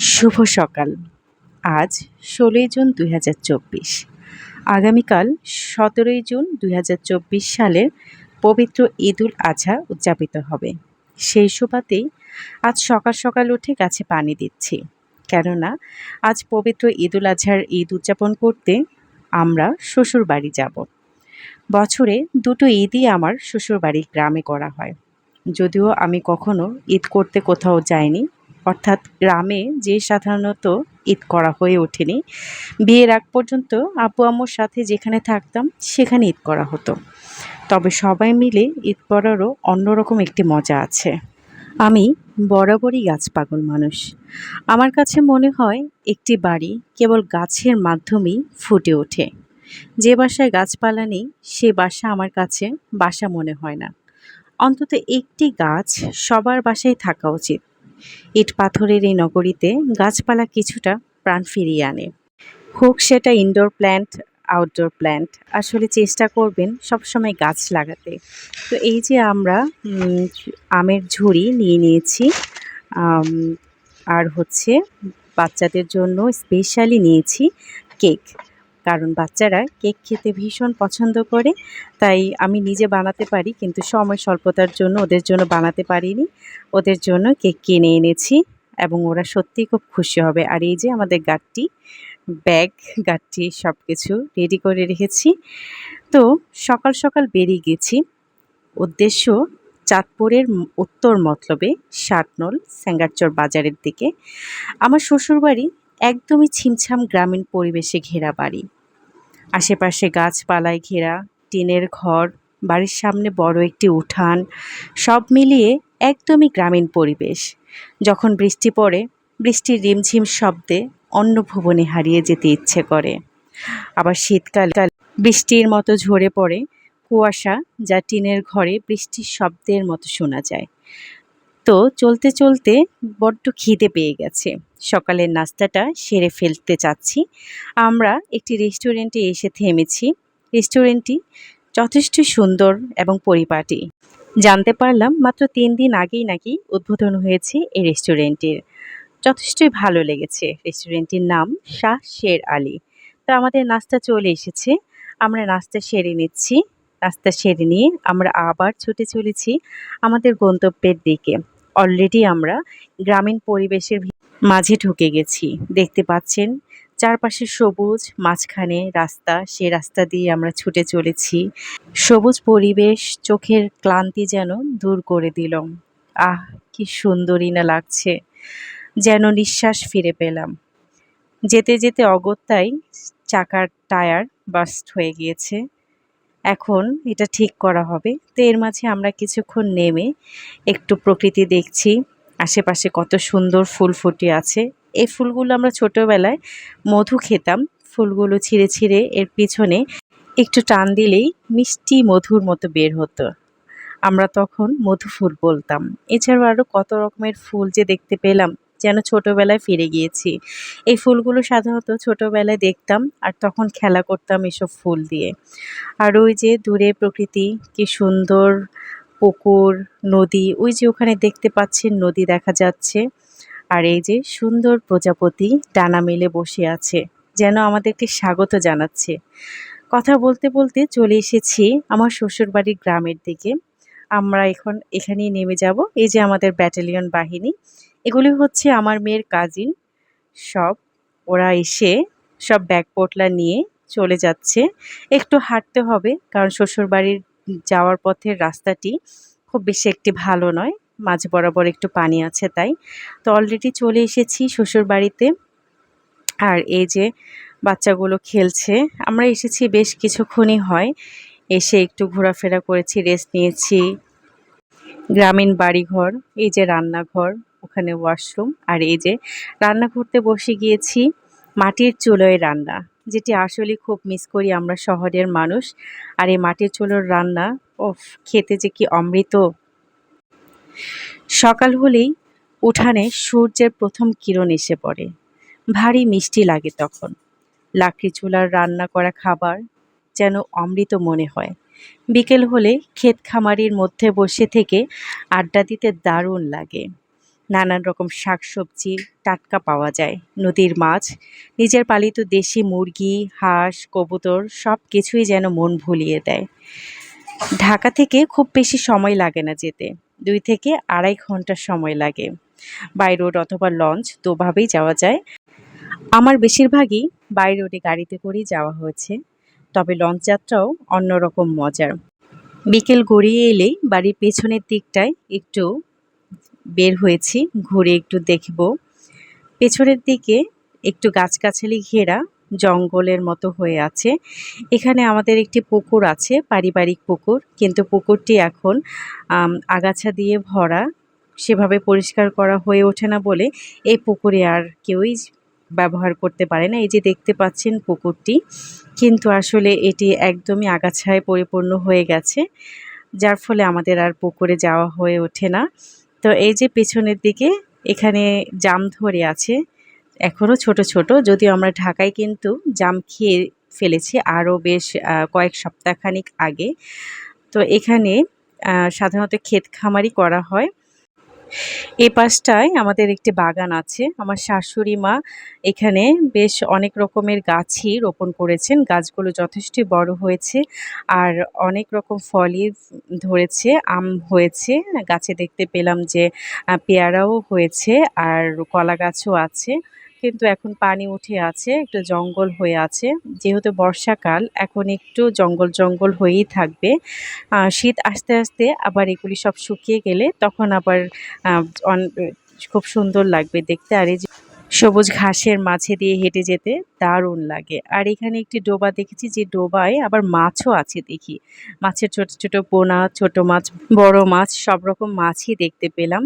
শুভ সকাল। আজ ষোলোই জুন দুই হাজার চব্বিশ। আগামীকাল সতেরোই জুন দুই হাজার চব্বিশ সালের পবিত্র ঈদুল আজহা উদযাপিত হবে। সেই সুবাদেই আজ সকাল সকাল উঠে গাছে পানি দিচ্ছি। কেননা, আজ পবিত্র ঈদুল আজহার ঈদ উদযাপন করতে আমরা শ্বশুর বাড়ি যাব। বছরে দুটো ঈদই আমার শ্বশুর বাড়ির গ্রামে করা হয়। যদিও আমি কখনো ঈদ করতে কোথাও যাইনি অর্থাৎ গ্রামে যে সাধারণত ঈদ করা হয়ে ওঠেনি, বিয়ের আগ পর্যন্ত আপু আম্মুর সাথে যেখানে থাকতাম সেখানে ঈদ করা হতো। তবে সবাই মিলে ঈদ করারও অন্যরকম একটি মজা আছে। আমি বরাবরই গাছ পাগল মানুষ। আমার কাছে মনে হয় একটি বাড়ি কেবল গাছের মাধ্যমেই ফুটে ওঠে। যে বাসায় গাছপালা নেই, সে বাসা আমার কাছে বাসা মনে হয় না। অন্তত একটি গাছ সবার বাসায় থাকা উচিত। ইট পাথরের এই নগরীতে গাছপালা কিছুটা প্রাণ ফিরিয়ে আনে। হোক সেটা ইনডোর প্ল্যান্ট আউটডোর প্ল্যান্ট আসলে চেষ্টা করবেন সবসময় গাছ লাগাতে। তো এই যে আমরা আমের ঝুড়ি নিয়ে নিয়েছি আর হচ্ছে বাচ্চাদের জন্য স্পেশালি নিয়েছি কেক কারণ বাচ্চারা কেক খেতে ভীষণ পছন্দ করে, তাই আমি নিজে বানাতে পারি, কিন্তু সময় স্বল্পতার জন্য ওদের জন্য বানাতে পারিনি। ওদের জন্য কেক কিনে এনেছি এবং ওরা সত্যিই খুব খুশি হবে। আর এই যে আমাদের গাড়টি ব্যাগ গাড়টি সব কিছু রেডি করে রেখেছি। তো সকাল সকাল বেরিয়ে গেছি। উদ্দেশ্য চাঁদপুরের উত্তর মতলবে ষাটনল স্যাঙ্গারচর বাজারের দিকে। আমার শ্বশুরবাড়ি একদমই ছিমছাম গ্রামীণ পরিবেশে ঘেরা বাড়ি। আশেপাশে গাছপালায় ঘেরা, টিনের ঘর, বাড়ির সামনে বড় একটি উঠান, সব মিলিয়ে একদমই গ্রামীণ পরিবেশ। যখন বৃষ্টি পড়ে, বৃষ্টির রিমঝিম শব্দে অন্য ভুবনে হারিয়ে যেতে ইচ্ছে করে। আবার শীতকাল, বৃষ্টির মতো ঝরে পড়ে কুয়াশা, যা টিনের ঘরে বৃষ্টির শব্দের মতো শোনা যায়। তো চলতে চলতে বড্ড খিদে পেয়ে গেছে। সকালের নাস্তাটা সেরে ফেলতে চাচ্ছি। আমরা একটি রেস্টুরেন্টে এসে থেমেছি। রেস্টুরেন্টটি যথেষ্ট সুন্দর এবং পরিপাটি। জানতে পারলাম মাত্র তিন দিন আগেই নাকি উদ্বোধন হয়েছে এই রেস্টুরেন্টের। যথেষ্টই ভালো লেগেছে রেস্টুরেন্টটির নাম শাহ শের আলী। তো আমাদের নাস্তা চলে এসেছে। আমরা নাস্তা সেরে নিচ্ছি। নাস্তা সেরে নিয়ে আমরা আবার ছুটে চলেছি আমাদের গন্তব্যের দিকে। অলরেডি আমরা গ্রামীণ পরিবেশের মাঝে ঢুকে গেছি। দেখতে পাচ্ছেন, চারপাশে সবুজ, মাঝখানে রাস্তা সে রাস্তা দিয়ে আমরা ছুটে চলেছি। সবুজ পরিবেশ, চোখের ক্লান্তি যেন দূর করে দিল। আহ, কি সুন্দরই না লাগছে। যেন নিঃশ্বাস ফিরে পেলাম। যেতে যেতে অগত্যাই চাকার টায়ার বাস্ট হয়ে গিয়েছে। এখন এটা ঠিক করা হবে। তো এর মাঝে আমরা কিছুক্ষণ নেমে একটু প্রকৃতি দেখছি। আশেপাশে কত সুন্দর ফুল ফুটে আছে। এই ফুলগুলো আমরা ছোটোবেলায় মধু খেতাম। ফুলগুলো ছিঁড়ে ছিঁড়ে এর পিছনে একটু টান দিলেই মিষ্টি মধুর মতো বের হতো। আমরা তখন মধু ফুল বলতাম। এছাড়াও আরও কত রকমের ফুল যে দেখতে পেলাম। যেন ছোটোবেলায় ফিরে গিয়েছি। এই ফুলগুলো সাধারণত ছোটোবেলায় দেখতাম আর তখন খেলা করতাম এসব ফুল দিয়ে। আর ওই যে দূরে প্রকৃতি, কি সুন্দর পুকুর, নদী, ওই যে ওখানে দেখতে পাচ্ছেন নদী দেখা যাচ্ছে। আর এই যে সুন্দর প্রজাপতি ডানা মেলে বসে আছে, যেন আমাদেরকে স্বাগত জানাচ্ছে। কথা বলতে বলতে চলে এসেছি আমার শ্বশুরবাড়ির গ্রামের দিকে। আমরা এখন এখানেই নেমে যাব। এই যে আমাদের ব্যাটালিয়ন বাহিনী, এগুলি হচ্ছে আমার মেয়ের কাজিন সব। ওরা এসে সব ব্যাগ পোটলা নিয়ে চলে যাচ্ছে। একটু হাঁটতে হবে, কারণ শ্বশুরবাড়ির যাওয়ার পথের রাস্তাটি খুব বেশি একটি ভালো নয়। মাঝ বরাবর একটু পানি আছে তাই। তো অলরেডি চলে এসেছি শ্বশুরবাড়িতে। আর এই যে বাচ্চাগুলো খেলছে, আমরা এসেছি বেশ কিছুক্ষণই হয়। এসে একটু ঘোরাফেরা করেছি রেস্ট নিয়েছি। গ্রামীণ বাড়িঘর, এই যে রান্নাঘর, ওখানে ওয়াশরুম আর এই যে রান্না করতে বসে গিয়েছি, মাটির চুলোয় রান্না, যেটি আসলে খুব মিস করি আমরা শহরের মানুষ। আর এই মাটির চুলোর রান্না ও খেতে যে কি অমৃত। সকাল হলেই উঠানে সূর্যের প্রথম কিরণ এসে পড়ে। ভারী মিষ্টি লাগে তখন। লাকড়ি চুলার রান্না করা খাবার যেন অমৃত মনে হয়। বিকেল হলে ক্ষেত খামারির মধ্যে বসে থেকে আড্ডা দিতে দারুণ লাগে। নানান রকম শাকসবজি, টাটকা পাওয়া যায়। নদীর মাছ, নিজের পালিত দেশি মুরগি, হাঁস, কবুতর সব কিছুই যেন মন ভুলিয়ে দেয়। ঢাকা থেকে খুব বেশি সময় লাগে না যেতে। দুই থেকে আড়াই ঘণ্টা সময় লাগে। বাই রোড অথবা লঞ্চ দুভাবেই যাওয়া যায়। আমার বেশিরভাগই বাই রোডে গাড়িতে করেই যাওয়া হয়েছে। তবে লঞ্চ যাত্রাও অন্যরকম মজার। বিকেল গড়িয়ে এলেই বাড়ির পেছনের দিকটায় একটু বের হয়েছি, ঘুরে একটু দেখব। পেছনের দিকে একটু গাছগাছালি ঘেরা জঙ্গলের মতো হয়ে আছে। এখানে আমাদের একটি পুকুর আছে, পারিবারিক পুকুর। কিন্তু পুকুরটি এখন আগাছা দিয়ে ভরা। সেভাবে পরিষ্কার করা হয়ে ওঠে না বলে এই পুকুরে আর কেউই ব্যবহার করতে পারে না। এই যে দেখতে পাচ্ছেন পুকুরটি, কিন্তু আসলে এটি একদমই আগাছায় পরিপূর্ণ হয়ে গেছে, যার ফলে আমাদের আর পুকুরে যাওয়া হয়ে ওঠে না। তো এই যে পেছনের দিকে এখানে জাম ধরে আছে এখনও ছোট ছোট, যদিও আমরা ঢাকায় কিন্তু জাম খেয়ে ফেলেছি আরও বেশ কয়েক সপ্তাহখানিক আগে। তো এখানে সাধারণত ক্ষেত খামারি করা হয়। এ পাশটায় আমাদের একটি বাগান আছে। আমার শাশুড়ি মা এখানে বেশ অনেক রকমের গাছই রোপণ করেছেন। গাছগুলো যথেষ্টই বড় হয়েছে আর অনেক রকম ফলই ধরেছে, আম হয়েছে। গাছে দেখতে পেলাম যে পেয়ারাও হয়েছে আর কলা গাছও আছে। কিন্তু এখন পানি উঠে আছে, একটু জঙ্গল হয়ে আছে। যেহেতু বর্ষাকাল, এখন একটু জঙ্গল জঙ্গল হয়েই থাকবে। শীত আস্তে আস্তে আবার এগুলি সব শুকিয়ে গেলে তখন আবার খুব সুন্দর লাগবে দেখতে। আর এই সবুজ ঘাসের মাঝে দিয়ে হেঁটে যেতে দারুণ লাগে। আর এখানে একটি ডোবা দেখেছি যে ডোবায় আবার মাছও আছে দেখি। মাছের ছোট ছোট পোনা, ছোট মাছ, বড় মাছ, সব রকম মাছই দেখতে পেলাম।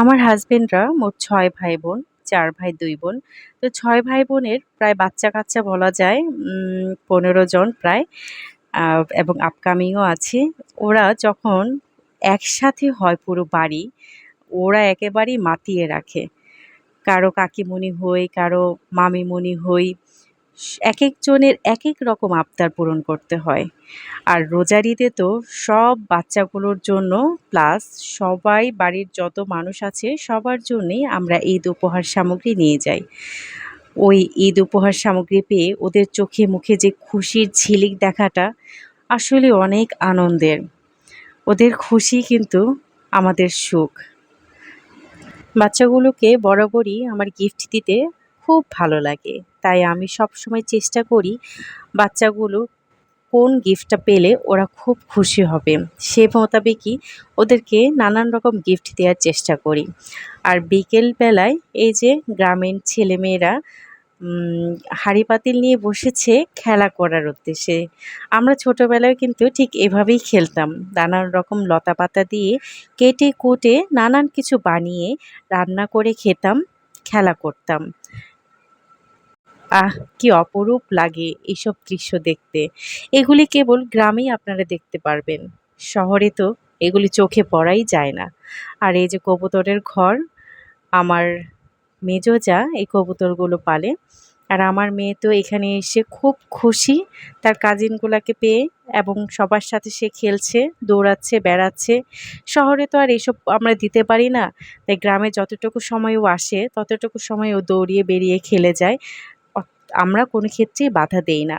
আমার হাজবেন্ডরা মোট ছয় ভাই বোন চার ভাই, দুই বোন। তো ছয় ভাই বোনের প্রায় বাচ্চা কাচ্চা বলা যায় পনেরো জন প্রায় এবং আপকামিংও আছে। ওরা যখন একসাথে হয় পুরো বাড়ি, ওরা একেবারেই মাতিয়ে রাখে। কারও কাকিমণি হই, কারও মামিমণি হই এক একজনের এক এক রকম আবদার পূরণ করতে হয়। আর রোজারিতে তো সব বাচ্চাগুলোর জন্য প্লাস সবাই বাড়ির যত মানুষ আছে, সবার জন্যেই আমরা ঈদ উপহার সামগ্রী নিয়ে যাই। ওই ঈদ উপহার সামগ্রী পেয়ে ওদের চোখে মুখে যে খুশির ঝিলিক দেখাটা আসলে অনেক আনন্দের। ওদের খুশি কিন্তু আমাদের সুখ। বাচ্চাগুলোকে বরাবরই আমার গিফট দিতে খুব ভালো লাগে। তাই আমি সব সময় চেষ্টা করি বাচ্চাগুলো কোন গিফটটা পেলে ওরা খুব খুশি হবে। সে মোতাবেকই ওদেরকে নানান রকম গিফট দেওয়ার চেষ্টা করি। আর বিকেল বেলায় এই যে গ্রামীণ ছেলেমেয়েরা হাঁড়ি পাতিল নিয়ে বসেছে খেলা করার উদ্দেশ্যে। আমরা ছোটোবেলায় কিন্তু ঠিক এভাবেই খেলতাম। নানান রকম লতা পাতা দিয়ে কেটে কুটে নানান কিছু বানিয়ে রান্না করে খেতাম, খেলা করতাম। আহ, কি অপরূপ লাগে এইসব দৃশ্য দেখতে। এগুলি কেবল গ্রামেই আপনারা দেখতে পারবেন। শহরে তো এগুলি চোখে পড়াই যায় না। আর এই যে কবুতরের ঘর, আমার মেজো যা এই কবুতরগুলো পালে। আর আমার মেয়ে তো এখানে এসে খুব খুশি। তার কাজিনগুলোকে পেয়ে এবং সবার সাথে সে খেলছে, দৌড়াচ্ছে, বেড়াচ্ছে। শহরে তো আর এসব আমরা দিতে পারি না। তাই গ্রামে যতটুকু সময় ও আসে, ততটুকু সময় ও দৌড়িয়ে বেরিয়ে খেলে যায়। আমরা কোনো ক্ষেত্রেই বাধা দেই না।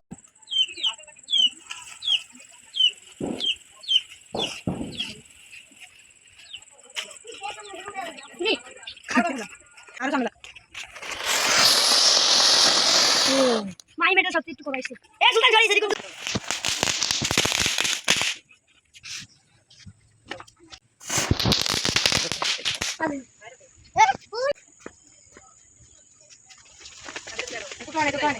একটু কমাইছে এ সুলতান ঝাড়ি সেদিকে দোকানে দোকানে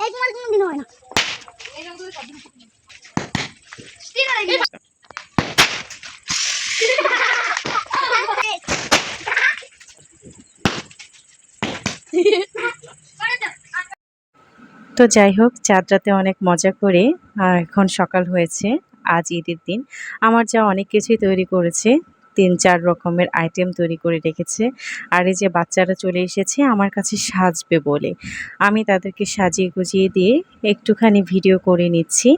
এই তোমার কোনো দিন হয় না তো যাই হোক, চাঁদ রাতে অনেক মজা করে এখন সকাল হয়েছে, আজ ঈদের দিন। আমার যা অনেক কিছুই তৈরি করেছে তিন চার রকমের আইটেম তৈরি করে রেখেছে। আর এই যে বাচ্চারা চলে এসেছে, আমার কাছে সাজবে বলে। আমি তাদেরকে সাজিয়ে গুজিয়ে দিয়ে একটুখানি ভিডিও করে নিচ্ছি।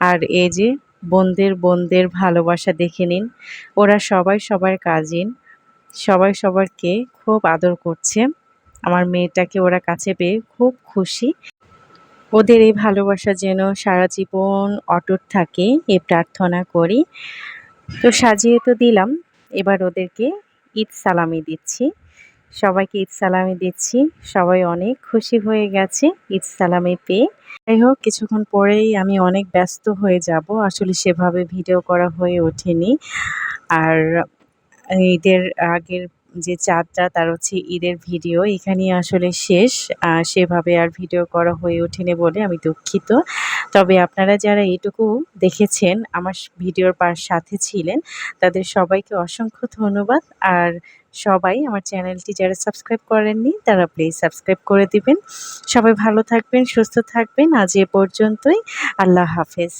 আর এই যে বোনদের বোনদের ভালোবাসা দেখে নিন। ওরা সবাই সবার কাজিন সবাই সবারকে খুব আদর করছে। আমার মেয়েটাকে ওরা কাছে পেয়ে খুব খুশি। ওদের এই ভালোবাসা যেন সারা জীবন অটুট থাকে এ প্রার্থনা করি। তো সাজিয়ে তো দিলাম। এবার ওদেরকে ঈদ সালামি দিচ্ছি। সবাইকে ঈদ সালামি দিচ্ছি। সবাই অনেক খুশি হয়ে গেছে ঈদ সালামি পেয়ে। যাই হোক, কিছুক্ষণ পরেই আমি অনেক ব্যস্ত হয়ে যাব। আসলে সেভাবে ভিডিও করা হয়ে ওঠেনি। আর ঈদের আগের যে চাঁদটা তার হচ্ছে ঈদের ভিডিও, এখানেই আসলে শেষ। সেভাবে আর ভিডিও করা হয়ে ওঠেনি বলে আমি দুঃখিত। তবে আপনারা যারা এইটুকু দেখেছেন, আমার ভিডিওর পার সাথে ছিলেন, তাদের সবাইকে অসংখ্য ধন্যবাদ। আর সবাই আমার চ্যানেলটি যারা সাবস্ক্রাইব করেননি, তারা প্লিজ সাবস্ক্রাইব করে দিবেন। সবাই ভালো থাকবেন, সুস্থ থাকবেন। আজ এ পর্যন্তই। আল্লাহ হাফেজ।